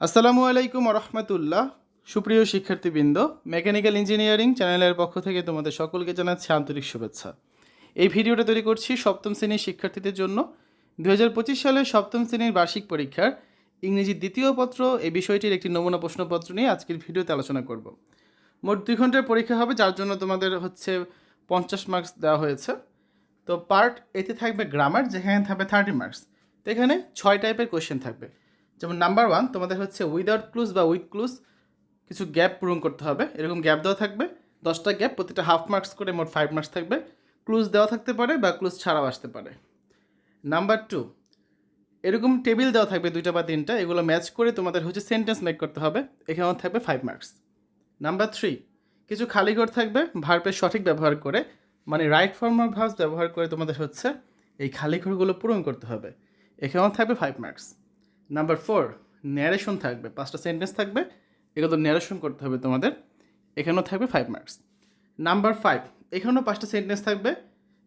আসসালামু আলাইকুম রহমতুল্লাহ সুপ্রিয় শিক্ষার্থীবৃন্দ, মেকানিক্যাল ইঞ্জিনিয়ারিং চ্যানেলের পক্ষ থেকে তোমাদের সকলকে জানাচ্ছি আন্তরিক শুভেচ্ছা। এই ভিডিওটা তৈরি করছি সপ্তম শ্রেণির শিক্ষার্থীদের জন্য। দু সালের সপ্তম শ্রেণির বার্ষিক পরীক্ষার ইংরেজি দ্বিতীয় পত্র এই বিষয়টির একটি নমুনা প্রশ্নপত্র নিয়ে আজকের ভিডিওতে আলোচনা করব। মোট দুই ঘণ্টার পরীক্ষা হবে, যার জন্য তোমাদের হচ্ছে পঞ্চাশ মার্কস দেওয়া হয়েছে। তো পার্ট এতে থাকবে গ্রামার যেখানে থাকবে থার্টি মার্কস তো এখানে ছয় টাইপের কোয়েশ্চেন থাকবে। যেমন নাম্বার ওয়ান তোমাদের হচ্ছে উইদাউট ক্লুজ বা উইথ ক্লুজ কিছু গ্যাপ পূরণ করতে হবে। এরকম গ্যাপ দেওয়া থাকবে। দশটা গ্যাপ প্রতিটা হাফ মার্কস করে মোট ফাইভ মার্কস থাকবে। ক্লুজ দেওয়া থাকতে পারে বা ক্লুজ ছাড়াও আসতে পারে। নাম্বার টু এরকম টেবিল দেওয়া থাকবে দুইটা বা তিনটা, এগুলো ম্যাচ করে তোমাদের হচ্ছে সেন্টেন্স মেক করতে হবে। এখানেও থাকবে ফাইভ মার্কস নাম্বার থ্রি কিছু খালি ঘর থাকবে ভার্বের সঠিক ব্যবহার করে। মানে রাইট ফর্ম অফ ভার্বস ব্যবহার করে তোমাদের হচ্ছে এই খালি ঘরগুলো পূরণ করতে হবে। এখানেও থাকবে five marks number four narration থাকবে, পাঁচটা সেন্টেন্স থাকবে, এগুলো ন্যারেশন করতে হবে তোমাদের, এখানেও থাকবে ফাইভ মার্কস নাম্বার ফাইভ এখানেও পাঁচটা সেন্টেন্স থাকবে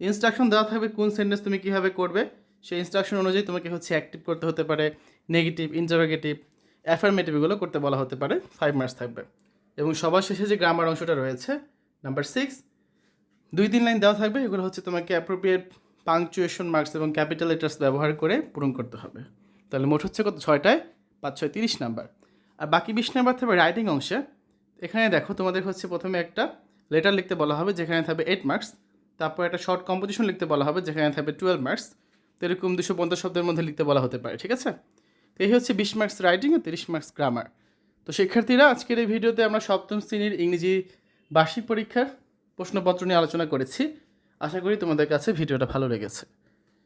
ইনস্ট্রাকশন দেওয়া থাকবে কোন সেন্টেন্স তুমি কীভাবে করবে, সেই ইনস্ট্রাকশন অনুযায়ী তোমাকে হচ্ছে অ্যাক্টিভ করতে হতে পারে নেগেটিভ ইন্টারোগেটিভ অ্যাফার্মেটিভ এগুলো করতে বলা হতে পারে ফাইভ মার্কস থাকবে। এবং সবার শেষে যে গ্রামার অংশটা রয়েছে নাম্বার সিক্স দুই তিন লাইন দেওয়া থাকবে, এগুলো হচ্ছে তোমাকে অ্যাপ্রোপ্রিয়েট পাংচুয়েশন মার্কস এবং ক্যাপিটাল লেটার্স ব্যবহার করে পূরণ করতে হবে। তাহলে মোট হচ্ছে কত? ছয়টায় পাঁচ, ছয়, তিরিশ নাম্বার। আর বাকি বিশ নাম্বার থাকবে রাইটিং অংশে। এখানে দেখো তোমাদের হচ্ছে প্রথমে একটা লেটার লিখতে বলা হবে, যেখানে থাকবে এইট মার্কস তারপর একটা শর্ট কম্পোজিশন লিখতে বলা হবে, যেখানে থাকবে টুয়েলভ মার্কস তো এরকম দুশো পঞ্চাশ শব্দের মধ্যে লিখতে বলা হতে পারে, ঠিক আছে? তো এই হচ্ছে বিশ মার্কস রাইটিং আর তিরিশ মার্কস গ্রামার তো শিক্ষার্থীরা, আজকের এই ভিডিওতে আমরা সপ্তম শ্রেণির ইংরেজি বার্ষিক পরীক্ষার প্রশ্নপত্র নিয়ে আলোচনা করেছি। আশা করি তোমাদের কাছে ভিডিওটা ভালো লেগেছে।